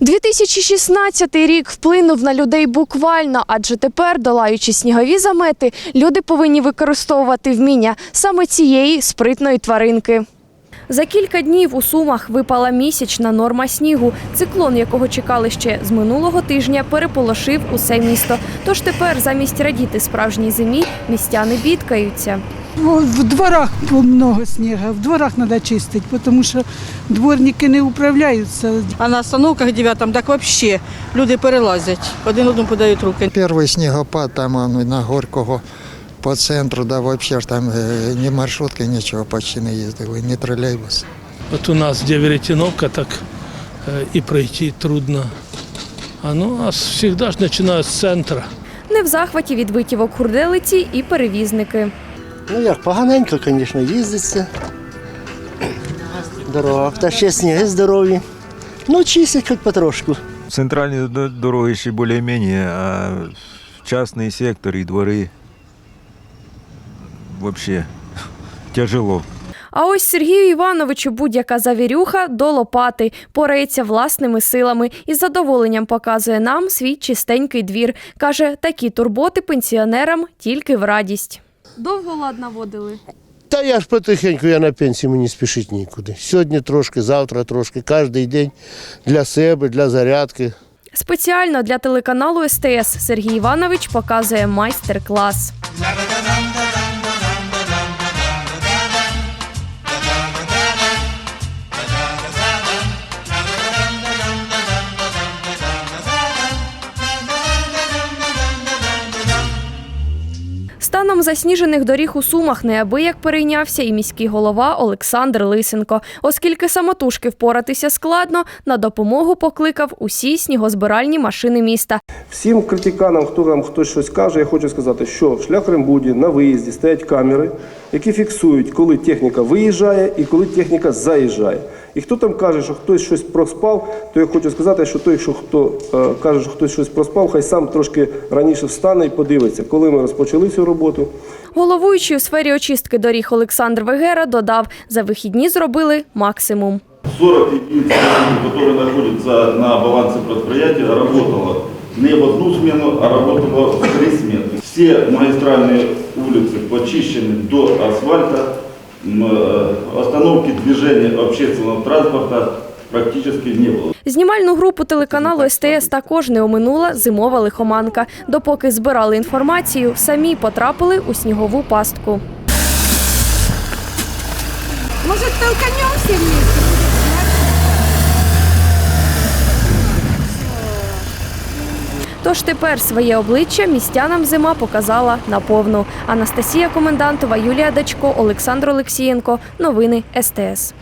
2016 рік вплинув на людей буквально, адже тепер, долаючи снігові замети, люди повинні використовувати вміння саме цієї спритної тваринки. За кілька днів у Сумах випала місячна норма снігу. Циклон, якого чекали ще з минулого тижня, переполошив усе місто. Тож тепер замість радіти справжній зимі містяни бідкаються. Во- В дворах много снега, в дворах надо чистить, потому что дворники не управляются. А на остановках дев'ятом так вообще люди перелазять, один одному подають руки. Первый снегопад там он, на Горького по центру, да вообще ж там э, ни маршрутки, ничего почти не ездили, ни троллейбус. Вот у нас где веретеновка, так э, и пройти трудно. А ну, а всегда же начинаю с центра. Не в захваті від витівок хурделиці і перевізники. Ну як, поганенько, звісно, їздиться. Дорога. Та ще сніги здорові. Ну, чистять хоч потрошку. Центральные до- дороги еще более-менее, а частный сектор и дворы вообще тяжело. А ось Сергію Івановичу будь-яка завірюха до лопати порається власними силами і з задоволенням показує нам свій чистенький двір. Каже, такі турботи пенсіонерам тільки в радість. Довго лад наводили. Та я ж потихеньку, я на пенсії мені спішить нікуди. Сьогодні трошки, завтра трошки, кожен день для себе, для зарядки. Спеціально для телеканалу СТС Сергій Іванович показує майстер-клас. Станом засніжених доріг у Сумах неабияк перейнявся і міський голова Олександр Лисенко. Оскільки самотужки впоратися складно, на допомогу покликав усі снігозбиральні машини міста. Всім критиканам, хто там хтось щось каже, я хочу сказати, що в шляхрембуді на виїзді стоять камери, які фіксують, коли техніка виїжджає і коли техніка заїжджає. І хто там каже, що хтось щось проспав, то я хочу сказати, що той, що хто е, каже, що хтось щось проспав, хай сам трошки раніше встане і подивиться, коли ми розпочали цю роботу Головуючий у сфері очистки доріг Олександр Вегера додав, за вихідні зробили максимум. 40 единиц, техники, которые находятся на балансе предприятия, работало не в одну смену, а работало в три смены. Все магистральные улицы почищены до асфальта, М, э, остановки движения общественного транспорта практически не было. Знімальну групу телеканалу СТС також не оминула зимова лихоманка. Допоки збирали інформацію, самі потрапили у снігову пастку. Может, толканем вместе? Тож тепер своє обличчя містянам зима показала наповну. Анастасія Комендантова, Юлія Дачко, Олександр Олексієнко. Новини СТС.